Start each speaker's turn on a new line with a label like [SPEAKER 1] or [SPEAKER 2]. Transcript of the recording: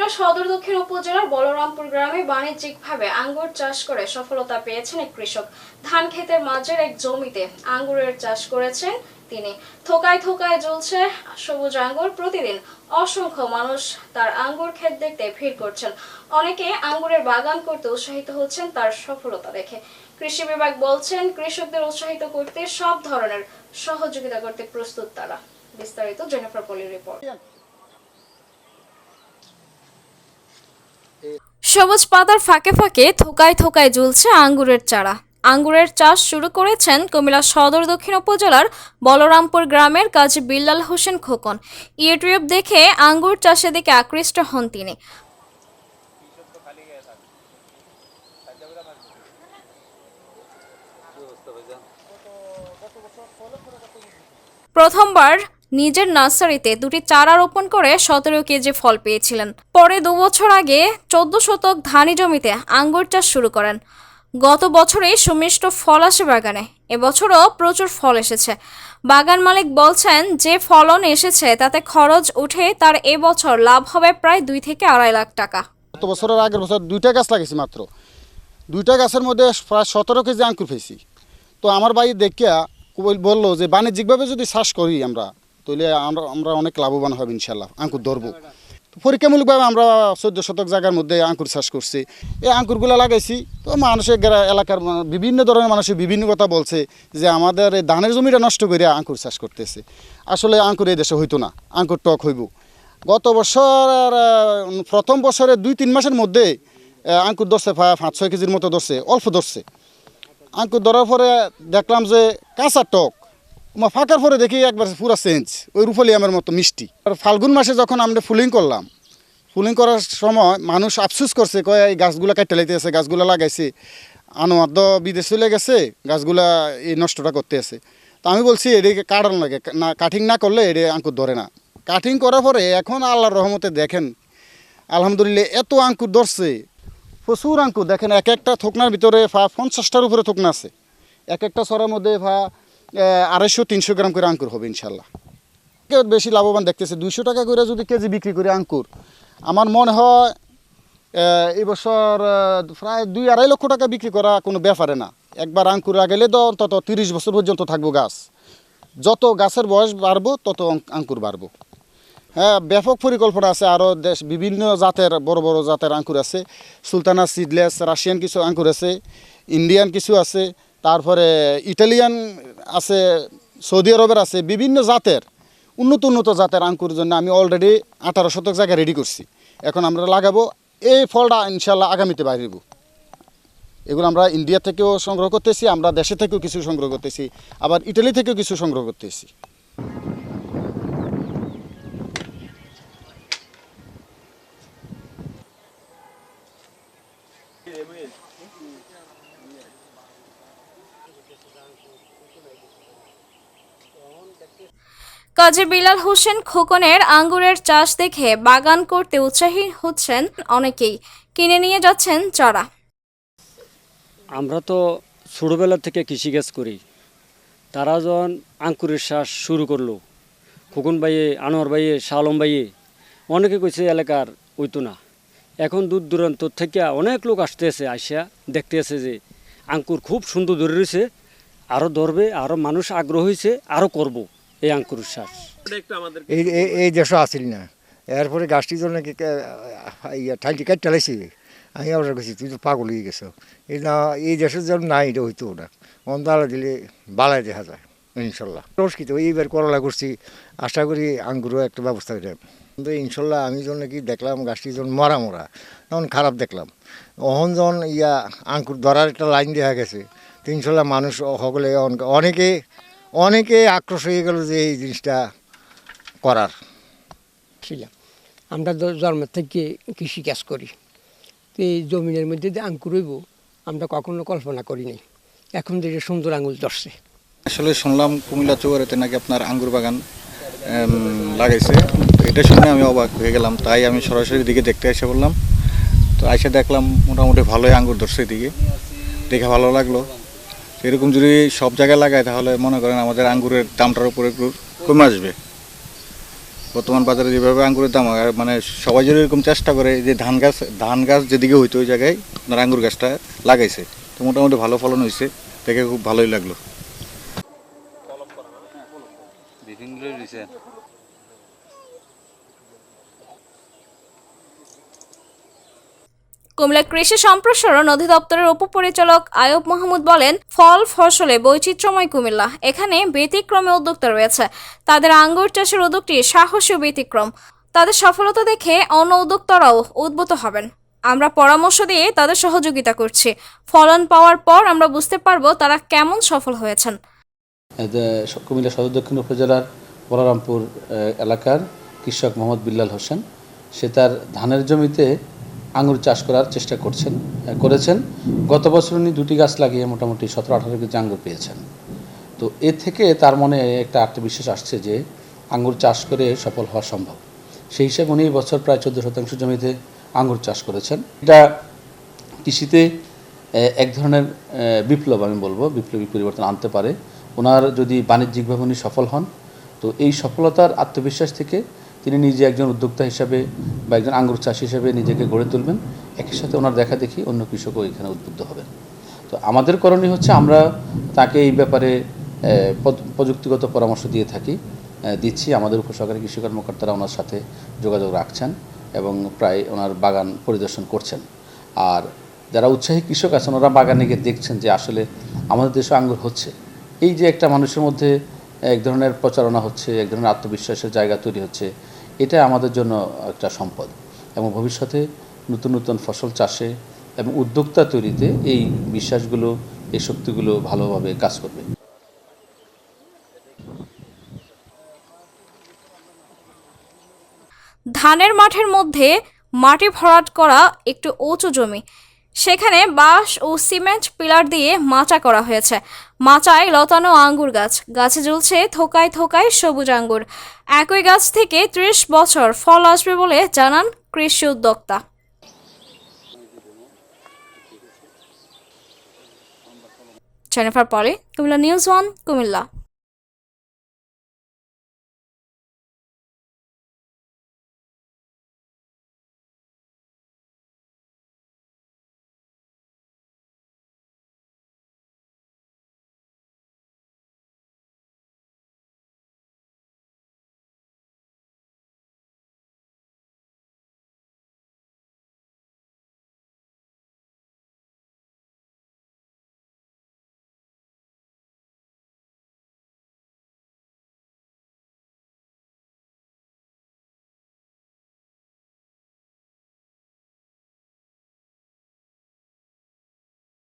[SPEAKER 1] কুমিল্লা সদর দক্ষিণ উপজেলার বলরামপুর গ্রামে বাণিজ্যিকভাবে আঙ্গুর চাষ করে সফলতা পেয়েছেন এক কৃষক। ধান ক্ষেতের মাঝের এক জমিতে আঙ্গুরের চাষ করেছেন তিনি। থোকায় থোকায় জ্বলছে সবুজ আঙ্গুর। প্রতিদিন অসংখ্য মানুষ তার আঙ্গুর ক্ষেত দেখতে ভিড় করছেন। অনেকে আঙ্গুরের বাগান করতে উৎসাহিত হচ্ছেন তার সফলতা দেখে। কৃষি বিভাগ বলছেন, কৃষকদের উৎসাহিত করতে সব ধরনের সহযোগিতা করতে প্রস্তুত তারা। বিস্তারিত জেনিফার পলির রিপোর্ট। সবুজ পাতার ফাঁকে ফাঁকে থোকায় থোকায় ঝুলছে আঙ্গুরের চারা। আঙ্গুরের চাষ শুরু করেছেন কুমিল্লা সদর দক্ষিণ উপজেলার বলরামপুর গ্রামের কাজী বিল্লাল হোসেন খোকন। ইউটিউব দেখে আঙ্গুর চাষের দিকে আকৃষ্ট হন তিনি। প্রথমবার নিজের নার্সারিতে দুটি চারা রোপণ করে সতেরো কেজি ফল পেয়েছিলেন। পরে দু বছর আগে চোদ্দ শতক ধানি জমিতে আঙ্গুর চাষ শুরু করেন। গত বছরেই সুমিষ্ট ফল আসে বাগানে। এবছরও প্রচুর ফল এসেছে। বাগান মালিক বলছেন, যে ফলন এসেছে তাতে খরচ উঠে তার এবছর লাভ হবে প্রায় দুই থেকে আড়াই লাখ টাকা।
[SPEAKER 2] গত বছরের আগের বছর দুইটা গাছ লাগিয়েছি মাত্র। দুইটা গাছের মধ্যে প্রায় সতেরো কেজি আঙ্কুর পেয়েছি। তো আমার বাড়ি দেখিয়া বল- বলল যে, বাণিজ্যিকভাবে যদি চাষ করি আমরা তাহলে আমরা আমরা অনেক লাভবান হব ইনশাল্লাহ আঙ্কুর ধরবো। পরীক্ষামূলকভাবে আমরা চোদ্দ শতক জায়গার মধ্যে আঙ্কুর চাষ করছি। এই আঙ্কুরগুলো লাগাইছি, তো মানুষের এলাকার বিভিন্ন ধরনের মানুষের বিভিন্ন কথা বলছে যে আমাদের এই ধানের জমিটা নষ্ট করে আঙ্কুর চাষ করতেছে। আসলে আঙ্কুর এই দেশে হইতো না, আঙ্কুর টক হইব। গত বছর প্রথম বছরে দুই, তিন মাসের মধ্যে আঙ্কুর ধরছে পাঁচ, ছয় কেজির মতো ধরছে, অল্প ধরছে। আঙ্কুর ধরার পরে দেখলাম যে কাঁচা টক ফাঁকার পরে দেখি একবার পুরো চেঞ্জ ওই রুফলি আমার মতো মিষ্টি। আর ফাল্গুন মাসে যখন আমরা ফুলিং করলাম, ফুলিং করার সময় মানুষ আফসুস করছে, কয়, এই গাছগুলো কাটতে লাইতেছে গাছগুলো লাগাইছে। আনোয়ার তো বিদেশ চলে গেছে, গাছগুলা এই নষ্টটা করতে আছে। তো আমি বলছি, এদিকে কাটানো লাগে, না, কাটিং না করলে এটি আঙ্কুর ধরে না। কাটিং করার পরে এখন আল্লাহর রহমতে দেখেন, আলহামদুলিল্লাহ এত আঙ্কুর ধরছে, প্রচুর আঙ্কুর। দেখেন এক একটা থোকনার ভিতরে ফা, পঞ্চাশটার উপরে থোকনা আছে। এক একটা সরার মধ্যে ফা আড়াইশো তিনশো গ্রাম করে আঙ্কুর হবে ইনশাল্লাহ। বেশি লাভবান দেখতেছে দুইশো টাকা করে যদি কেজি বিক্রি করে আঙ্কুর আমার মনে হয় আহ, এই বছর প্রায় দুই আড়াই লক্ষ টাকা বিক্রি করা কোনো ব্যাপারে না। একবার আঙ্কুর আগেলে তো অন্তত তিরিশ বছর পর্যন্ত থাকব গাছ। যত গাছের বয়স বাড়বো তত আঙ্কুর বাড়বো। হ্যাঁ ব্যাপক পরিকল্পনা আছে আরও দেশ বিভিন্ন জাতের বড় বড় জাতের আঙ্কুর আছে। সুলতানা সিডলেস রাশিয়ান কিছু আঙ্কুর আছে ইন্ডিয়ান কিছু আছে। তারপরে ইটালিয়ান আছে, সৌদি আরবের আছে, বিভিন্ন জাতের, উন্নত উন্নত জাতের আঙ্কুর জন্য আমি অলরেডি আঠারো শতক জায়গা রেডি করছি। এখন আমরা লাগাবো, এই ফলটা ইনশাল্লাহ আগামীতে বাড়িব এগুলো আমরা ইন্ডিয়া থেকেও সংগ্রহ করতেছি, আমরা দেশে থেকেও কিছু সংগ্রহ করতেছি, আবার ইটালি থেকেও কিছু সংগ্রহ করতেছি।
[SPEAKER 1] কাজী বিলাল হোসেন খোকনের আঙ্গুরের চাষ দেখে বাগান করতে উৎসাহী হচ্ছেন অনেকেই। কিনে নিয়ে যাচ্ছেন চারা।
[SPEAKER 3] আমরা তো ছোটোবেলা থেকে কৃষিকাজ করি। তারা যখন আঙ্কুরের চাষ শুরু করল, খোকন বাইয়ে আনোয়ার বাইয়ে শালম বাইয়ে অনেকে কইছে এলাকার ওইতো না। এখন দূর দূরান্ত থেকে অনেক লোক আসতেছে, আসিয়া দেখতেছে যে আঙ্কুর খুব সুন্দর ধরে রয়েছে আরও ধরবে আরও মানুষ আগ্রহ হয়েছে আরও করব এই আঙ্কুর চাষ
[SPEAKER 4] এই এই- এই দেশও আসিল না। এরপরে গাছটি জন্য কি ইয়া ঠাইটি কাটতে লাইছি আমি অর্ডার করছি তুই তো পাগল হয়ে গেছো। এই না এই দেশের জন্য নাই এটা হইতো না। অন্দালা দিলে বালাই দেখা যায় ইনশাল্লাহ। রসকিত এইবার করলা করছি আশা করি আঙ্গুরও একটা ব্যবস্থা করে কিন্তু ইনশাল্লাহ আমি যখন কি দেখলাম গাছটি যখন মরা মরা তখন খারাপ দেখলাম। অহন যখন ইয়া আঙ্কুর ধরার একটা লাইন দেখা গেছে তো ইনশাল্লাহ মানুষ সকলে অন- অনেকে অনেকে আক্রোশ হয়ে গেল যে এই জিনিসটা করার।
[SPEAKER 5] ছিলাম আমরা তো জন্ম থেকে কৃষি কাজ করি। তো এই জমিনের মধ্যে যে আঙ্কুর হইব আমরা কখনো কল্পনা করিনি এখন যে সুন্দর আঙুল ধরছে।
[SPEAKER 6] আসলে শুনলাম কুমিল্লা চৌয়ারিতে নাকি আপনার আঙ্গুর বাগান লাগাইছে। এটা শুনে আমি অবাক হয়ে গেলাম। তাই আমি সরাসরি দিকে দেখতে এসে বললাম। তো এসে দেখলাম মোটামুটি ভালোই আঙ্গুর ধরছে এদিকে। দেখে ভালো লাগল। এরকম যদি সব জায়গায় লাগায়, তাহলে মনে করেন আমাদের আঙ্গুরের দামটার উপরে একটু কমে আসবে। বর্তমান বাজারে যেভাবে আঙ্গুরের দাম মানে সবাই যদি এরকম চেষ্টা করে যে ধান গাছ ধান গাছ যেদিকে হইতো ওই জায়গায় আপনার আঙ্গুর গাছটা লাগাইছে, তো মোটামুটি ভালো ফলন হয়েছে দেখে খুব ভালোই লাগল।
[SPEAKER 1] কুমিল্লা কৃষি সম্প্রসারণ অধিদপ্তরের উপপরিচালক আয়ব মাহমুদ বলেন, ফল, ফসলে বৈচিত্র্যময় কুমিল্লা। এখানে ব্যতিক্রমে উদ্যোক্তা রয়েছে। তাদের আঙ্গুর চাষের উদ্যোগটি সাহসী ব্যতিক্রম। তাদের সফলতা দেখে অন্য উদ্যোক্তারাও উদ্ভূত হবেন। আমরা পরামর্শ দিয়ে তাদের সহযোগিতা করছি। ফলন পাওয়ার পর আমরা বুঝতে পারব তারা কেমন সফল হয়েছেন।
[SPEAKER 7] কুমিল্লা সদর দক্ষিণ উপজেলার বলরামপুর এলাকার কৃষক মোহাম্মদ বিল্লাল হোসেন। সে তার ধানের জমিতে আঙুর চাষ করার চেষ্টা করছেন করেছেন। গত বছর উনি দুটি গাছ লাগিয়ে মোটামুটি সতেরো আঠারো কেজি আঙ্গুর পেয়েছেন। তো এ থেকে তার মনে একটা আত্মবিশ্বাস আসছে যে আঙ্গুর চাষ করে সফল হওয়া সম্ভব। সেই হিসাবে উনি বছর প্রায় চোদ্দ শতাংশ জমিতে আঙ্গুর চাষ করেছেন। এটা কৃষিতে এক ধরনের বিপ্লব আমি বলব, বিপ্লবী পরিবর্তন আনতে পারে। ওনার যদি বাণিজ্যিকভাবে উনি সফল হন, তো এই সফলতার আত্মবিশ্বাস থেকে তিনি নিজে একজন উদ্যোক্তা হিসাবে বা একজন আঙ্গুর চাষি হিসাবে নিজেকে গড়ে তুলবেন। একই সাথে ওনার দেখা দেখি অন্য কৃষকও এখানে উদ্বুদ্ধ হবেন। তো আমাদের করণীয় হচ্ছে আমরা তাকে এই ব্যাপারে প্রযুক্তিগত পরামর্শ দিয়ে থাকি দিচ্ছি। আমাদের উপসহকারী কৃষি কর্মকর্তারা ওনার সাথে যোগাযোগ রাখছেন এবং প্রায় ওনার বাগান পরিদর্শন করছেন। আর যারা উৎসাহী কৃষক আছেন, ওরা বাগানে গিয়ে দেখছেন যে আসলে আমাদের দেশে আঙ্গুর হচ্ছে। এই যে একটা মানুষের মধ্যে এক ধরনের প্রচারণা হচ্ছে, এক ধরনের আত্মবিশ্বাসের জায়গা তৈরি হচ্ছে এটা আমাদের জন্য একটা সম্পদ। এবং ভবিষ্যতে নতুন নতুন ফসল চাষে এবং উদ্যোক্তা তৈরিতে এই বিশ্বাসগুলো, এই শক্তিগুলো ভালোভাবে কাজ করবে।
[SPEAKER 1] ধানের মাঠের মধ্যে মাটি ভরাট করা একটু উঁচু জমি। সেখানে বাঁশ ও সিমেন্ট পিলার দিয়ে মাচা করা হয়েছে। মাচায় লতানো আঙ্গুর গাছ। গাছে ঝুলছে থোকায় থোকায় সবুজ আঙ্গুর। একই গাছ থেকে ত্রিশ বছর ফল আসবে বলে জানান কৃষি উদ্যোক্তা। জেনিফার পলে, কুমিল্লা নিউজ ওয়ান, কুমিল্লা।